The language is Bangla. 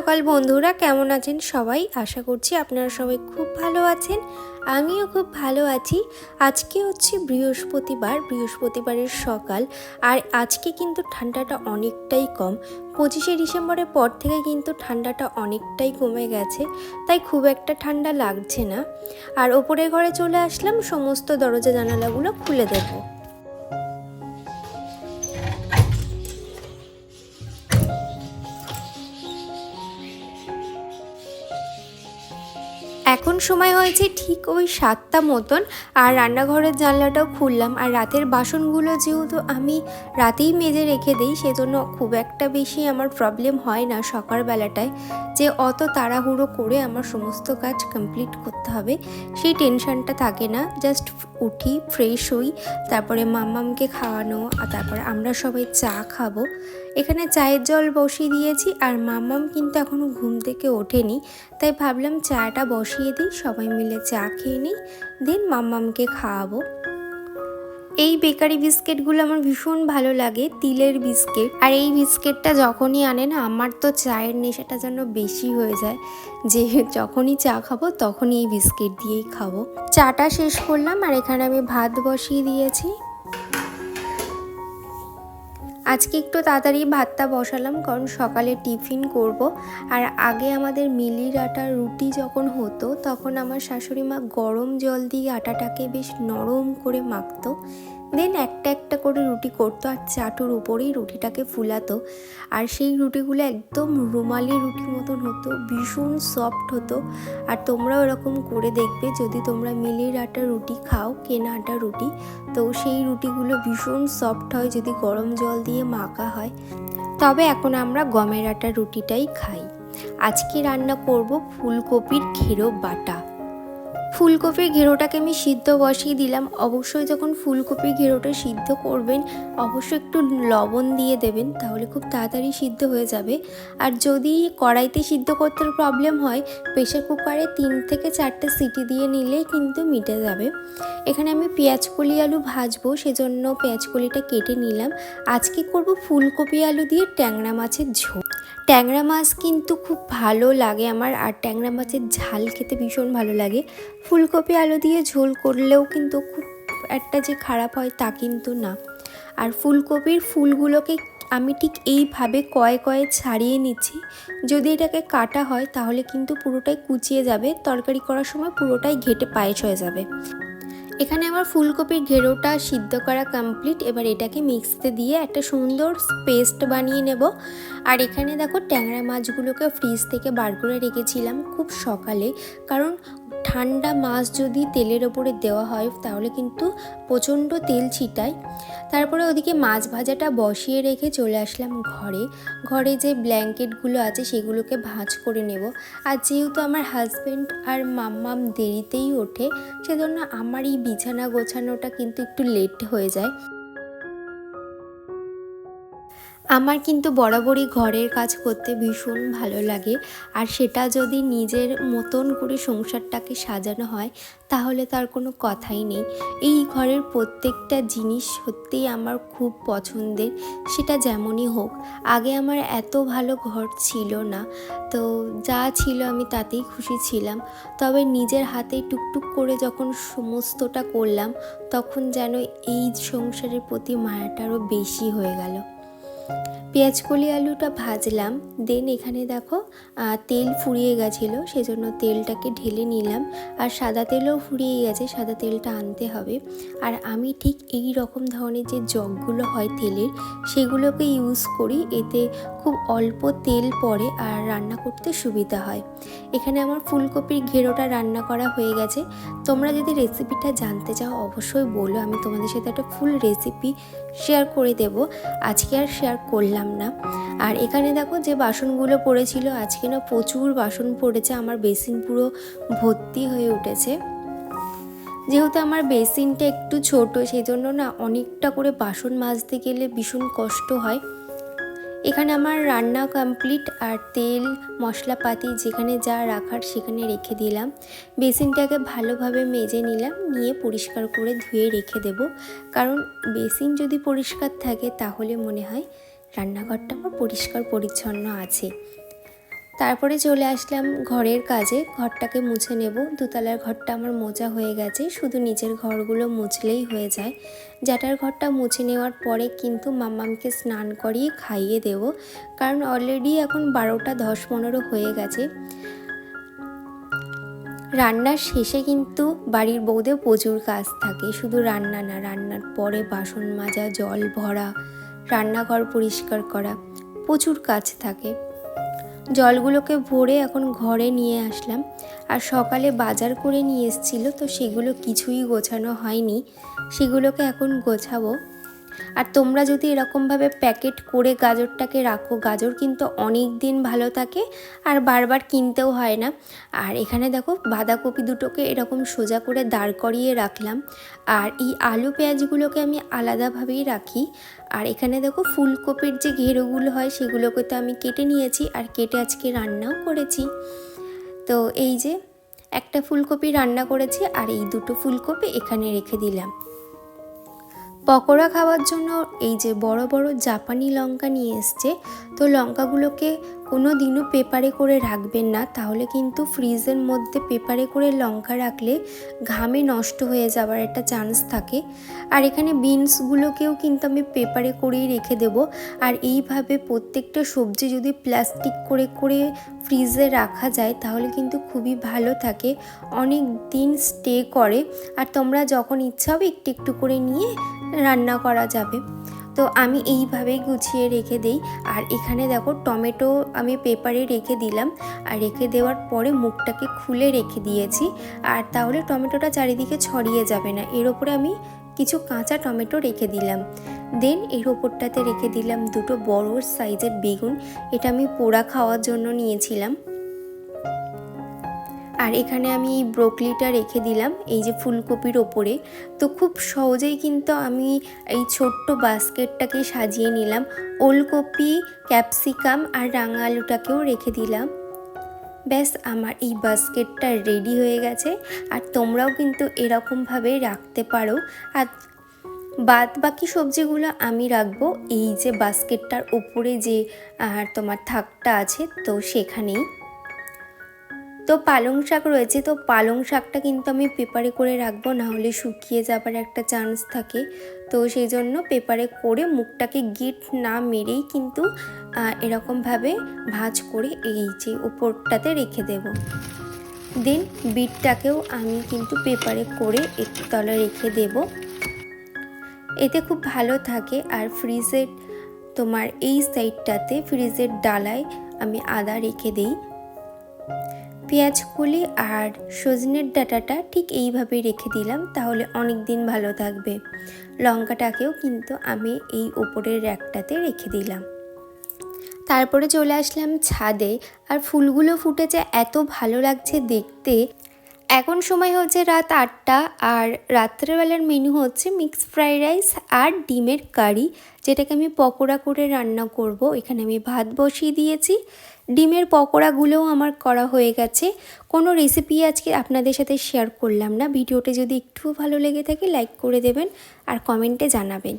সকাল, বন্ধুরা কেমন আছেন সবাই? আশা করছি আপনারা সবাই খুব ভালো আছেন। আমিও খুব ভালো আছি। আজকে হচ্ছে বৃহস্পতিবার, বৃহস্পতিবারের সকাল। আর আজকে কিন্তু ঠান্ডাটা অনেকটাই কম। পঁচিশে ডিসেম্বরের পর থেকে কিন্তু ঠান্ডাটা অনেকটাই কমে গেছে। তাই খুব একটা ঠান্ডা লাগছে না। আর ওপরের ঘরে চলে আসলাম, সমস্ত দরজা জানালাগুলো খুলে দেবো। এখন সময় হয়েছে ঠিক ওই সাতটা মতন আর রান্নাঘরের জানলাটাও খুললাম। আর রাতের বাসনগুলো যেহেতু আমি রাতেই মেজে রেখে দিই, সেজন্য খুব একটা বেশি আমার প্রবলেম হয় না সকালবেলাটায়। যে অত তাড়াহুড়ো করে আমার সমস্ত কাজ কমপ্লিট করতে হবে, সেই টেনশনটা থাকে না। জাস্ট উঠি ফ্রেশ হই, তারপরে মাম্মামকে খাওয়ানো, আর তারপরে আমরা সবাই চা খাব। এখানে চায়ের জল বসিয়ে দিয়েছি, আর মাম্মাম কিন্তু এখনও ঘুম থেকে ওঠেনি, তাই ভাবলাম চাটা বসিয়ে দিই, সবাই মিলে চা খেয়ে নিই দেন মাম্মামকে খাওয়াবো। এই বেকারি বিস্কিটগুলো আমার ভীষণ ভালো লাগে, তিলের বিস্কিট। আর এই বিস্কিটটা যখনই আনে না, আমার তো চায়ের নেশাটা যেন বেশি হয়ে যায়। যে যখনই চা খাব, তখনই এই বিস্কিট দিয়েই খাব। চাটা শেষ করলাম, আর এখানে আমি ভাত বসিয়ে দিয়েছি। আজকে একটু তাড়াতাড়ি ভাতটা বসালাম, কারণ সকালে টিফিন করব। আর আগে আমাদের মিলির আটার রুটি যখন হতো, তখন আমার শাশুড়ি মা গরম জল দিয়ে আটাটাকে বেশ নরম করে মাখতো। দেন একটা একটা করে রুটি করতো আর চাটুর উপরেই রুটিটাকে ফুলাতো। আর সেই রুটিগুলো একদম রুমালি রুটির মতন হতো, ভীষণ সফট হতো। আর তোমরাও এরকম করে দেখবে যদি তোমরা মিলির আটা রুটি খাও, কেনা আটা রুটি, তো সেই রুটিগুলো ভীষণ সফট হয় যদি গরম জল দিয়ে মাখা হয়। তবে এখন আমরা গমের আটা রুটিটাই খাই। আজকে রান্না করব ফুলকপির ঘেরো বাটা। ফুলকপির ঘেরোটাকে আমি সিদ্ধ বসিয়ে দিলাম। অবশ্যই যখন ফুলকপির ঘেরোটা সিদ্ধ করবেন, অবশ্যই একটু লবণ দিয়ে দেবেন, তাহলে খুব তাড়াতাড়ি সিদ্ধ হয়ে যাবে। আর যদি কড়াইতে সিদ্ধ করতে প্রবলেম হয় প্রেশার কুকারে তিন থেকে চারটে সিটি দিয়ে নিলেই কিন্তু মিটে যাবে। এখানে আমি পেঁয়াজ কলি আলু ভাজবো, সেজন্য পেঁয়াজ কলিটা কেটে নিলাম। আজকে করব? ফুলকপি আলু দিয়ে ট্যাংরা মাছের ঝোল। ট্যাংরা মাছ কিন্তু খুব ভালো লাগে আমার, আর ট্যাংরা মাছের ঝাল খেতে ভীষণ ভালো লাগে। ফুলকপি আলু দিয়ে ঝোল করলেও কিন্তু খুব একটা যে খারাপ হয় তা কিন্তু না। আর ফুলকপির ফুলগুলোকে আমি ঠিক এইভাবে কয়ে কয়ে ছাড়িয়ে নিচ্ছি। যদি এটাকে কাটা হয় তাহলে কিন্তু পুরোটাই কুচিয়ে যাবে, তরকারি করার সময় পুরোটাই ঘেটে পায়েস হয়ে যাবে। এখানে আমার ফুলকপির ঘেরোটা সিদ্ধ করা কমপ্লিট এবার এটাকে মিক্সিতে দিয়ে একটা সুন্দর পেস্ট বানিয়ে নেব। আর এখানে দেখো ট্যাংরা মাছগুলোকে ফ্রিজ থেকে বার করে রেখেছিলাম খুব সকালে। কারণ ঠান্ডা মাছ যদি তেলের ওপরে দেওয়া হয়, তাহলে কিন্তু প্রচণ্ড তেল ছিটায়। তারপরে ওদিকে মাছ ভাজাটা বসিয়ে রেখে চলে আসলাম ঘরে। ঘরে যে ব্ল্যাঙ্কেটগুলো আছে, সেগুলোকে ভাঁজ করে নেব। আর যেহেতু আমার হাজব্যান্ড আর মাম্মাম দেরিতেই ওঠে, সেজন্য আমার এই বিছানা গোছানোটা কিন্তু একটু লেট হয়ে যায়। আমার কিন্তু বরাবরই ঘরের কাজ করতে ভীষণ ভালো লাগে। আর সেটা যদি নিজের মতন করে সংসারটাকে সাজানো হয়, তাহলে তার কোনো কথাই নেই। এই ঘরের প্রত্যেকটা জিনিস সত্যিই আমার খুব পছন্দের, সেটা যেমনই হোক। আগে আমার এত ভালো ঘর ছিল না। তো যা ছিল আমি তাতেই খুশি ছিলাম। তবে নিজের হাতে টুকটুক করে যখন সমস্তটা করলাম, তখন যেন এই সংসারের প্রতি মায়াটা আরও বেশি হয়ে গেল। পেঁয়াজ কলি আলুটা ভাজলাম দেন এখানে দেখো তেল ফুরিয়ে গেছিল, সেজন্য তেলটাকে ঢেলে নিলাম, আর সাদা তেলও ফুরিয়ে গেছে, সাদা তেলটা আনতে হবে। আর আমি ঠিক এই রকম ধরনের যে জগগুলো হয় তেলের, সেগুলোকে ইউজ করি, এতে খুব অল্প তেল পড়ে আর রান্না করতে সুবিধা হয়। এখানে আমার ফুলকপির ঘেরোটা রান্না করা হয়ে গেছে। তোমরা যদি রেসিপিটা জানতে চাও, অবশ্যই বলো, আমি তোমাদের সাথে একটা ফুল রেসিপি শেয়ার করে দেব। আজকে আর শেয়ার করলাম না। আর এখানে দেখো যে বাসনগুলো পড়েছিল, আজকে না প্রচুর বাসন পড়েছে, আমার বেসিন পুরো ভর্তি হয়ে উঠেছে। যেহেতু আমার বেসিনটা একটু ছোট সেই জন্য না অনেকটা করে বাসন মাজতে গেলে ভীষণ কষ্ট হয়। এখানে আমার রান্না কমপ্লিট আর তেল, মশলাপাতি যেখানে যা রাখার সেখানে রেখে দিলাম। বেসিনটাকে ভালোভাবে মেজে নিলাম, নিয়ে পরিষ্কার করে ধুয়ে রেখে দেব। কারণ বেসিন যদি পরিষ্কার থাকে, তাহলে মনে হয় রান্নাঘরটা আমার পরিষ্কার পরিচ্ছন্ন আছে। তারপরে চলে আসলাম ঘরের কাজে। ঘরটাকে মুছে নেব। দুতলার ঘরটা আমার মোচা হয়ে গেছে। শুধু নিচের ঘরগুলো মুছলেই হয়ে যায়। জ্যাটার ঘরটা মুছে নেওয়ার পরে কিন্তু মাম্মামকে স্নান করিয়ে খাইয়ে দেব। কারণ অলরেডি এখন বারোটা দশ পনেরো হয়ে গেছে। রান্নার শেষে কিন্তু বাড়ির বউদের প্রচুর কাজ থাকে। শুধু রান্না না, রান্নার পরে বাসন মাজা, জল ভরা রান্নাঘর পরিষ্কার করা। প্রচুর কাজ থাকে। জলগুলোকে ভরে এখন ঘরে নিয়ে আসলাম। আর সকালে বাজার করে নিয়ে এসেছিল, তো সেগুলো কিছুই গোছানো হয়নি। সেগুলোকে এখন গোছাবো। আর তোমরা যদি এরকমভাবে প্যাকেট করে গাজরটাকে রাখো, গাজর কিন্তু অনেক দিন ভালো থাকে আর বারবার কিনতেও হয় না। আর এখানে দেখো বাঁধাকপি দুটোকে এরকম সোজা করে দাঁড় করিয়ে রাখলাম। আর এই আলু পেঁয়াজগুলোকে আমি আলাদাভাবেই রাখি। আর এখানে দেখো ফুলকপির যে ঘেরোগুলো হয় সেগুলোকে তো আমি কেটে নিয়েছি আর কেটে আজকে রান্নাও করেছি। তো এই যে একটা ফুলকপি রান্না করেছি আর এই দুটো ফুলকপি এখানে রেখে দিলাম। পকোড়া খাওয়ার জন্য এই যে বড় বড় জাপানি লঙ্কা নিয়ে এসছে, তো লঙ্কাগুলোকে কোনো দিনও পেপারে করে রাখবেন না। তাহলে কিন্তু ফ্রিজের মধ্যে পেপারে করে লঙ্কা রাখলে ঘামে নষ্ট হয়ে যাওয়ার একটা চান্স থাকে। আর এখানে বিনসগুলোকেও কিন্তু আমি পেপারে করেই রেখে দেব। আর এইভাবে প্রত্যেকটা সবজি যদি প্লাস্টিক করে করে ফ্রিজে রাখা যায়, তাহলে কিন্তু খুবই ভালো থাকে। অনেক দিন স্টে করে। আর তোমরা যখন ইচ্ছা হবে, একটু একটু করে নিয়ে রান্না করা যাবে। তো আমি এইভাবেই গুছিয়ে রেখে দিই। আর এখানে দেখো টমেটো আমি পেপারে রেখে দিলাম। আর রেখে দেওয়ার পরে মুখটাকে খুলে রেখে দিয়েছি। আর তাহলে টমেটোটা চারিদিকে ছড়িয়ে যাবে না। এর ওপরে আমি কিছু কাঁচা টমেটো রেখে দিলাম। দেন এর ওপরটাতে রেখে দিলাম দুটো বড় সাইজের বেগুন। এটা আমি পোড়া খাওয়ার জন্য নিয়েছিলাম। আর এখানে আমি এই ব্রোকলিটা রেখে দিলাম, এই যে ফুলকপির ওপরে। তো খুব সহজেই কিন্তু আমি এই ছোট্ট বাস্কেটটাকে সাজিয়ে নিলাম। ওলকপি, ক্যাপসিকাম আর রাঙা আলুটাকেও রেখে দিলাম। ব্যাস, আমার এই বাস্কেটটা রেডি হয়ে গেছে। আর তোমরাও কিন্তু এরকমভাবে রাখতে পারো। আর বাদ বাকি সবজিগুলো আমি রাখব। এই যে বাস্কেটটার ওপরে যে আর তোমার থাকটা আছে, তো সেখানেই। তো পালং শাক রয়েছে, তো পালং শাকটা কিন্তু আমি পেপারে করে রাখব না হলে শুকিয়ে যাবার একটা চান্স থাকে। তো সেই জন্য পেপারে করে মুখটাকে গিট না মেরেই কিন্তু এরকমভাবে ভাজ করে এই যে উপরটাতে রেখে দেব। দেন বিটটাকেও আমি কিন্তু পেপারে করে একটু তলা রেখে দেব। এতে খুব ভালো থাকে, আর ফ্রিজের তোমার এই সাইডটাতে ফ্রিজের ডালায় আমি আদা রেখে দিই। পেঁয়াজ, কলি আর সজনের ডাটাটা ঠিক এইভাবে রেখে দিলাম, তাহলে অনেক দিন ভালো থাকবে। লঙ্কাটাকেও কিন্তু আমি এই ওপরের র্যাকটাতে রেখে দিলাম। তারপরে চলে আসলাম ছাদে, আর ফুলগুলো ফুটেছে, এত ভালো লাগছে দেখতে। এখন সময় হচ্ছে রাত আটটা আর রাত্রেবেলার মেনু হচ্ছে মিক্সড ফ্রাইড রাইস আর ডিমের কারি যেটাকে আমি পকোড়া করে রান্না করব। এখানে আমি ভাত বসিয়ে দিয়েছি। ডিমের পকোড়াগুলোও আমার করা হয়ে গেছে। কোনো রেসিপি আজকে আপনাদের সাথে শেয়ার করলাম না। ভিডিওটা যদি একটুও ভালো লেগে থাকে লাইক করে দেবেন আর কমেন্টে জানাবেন।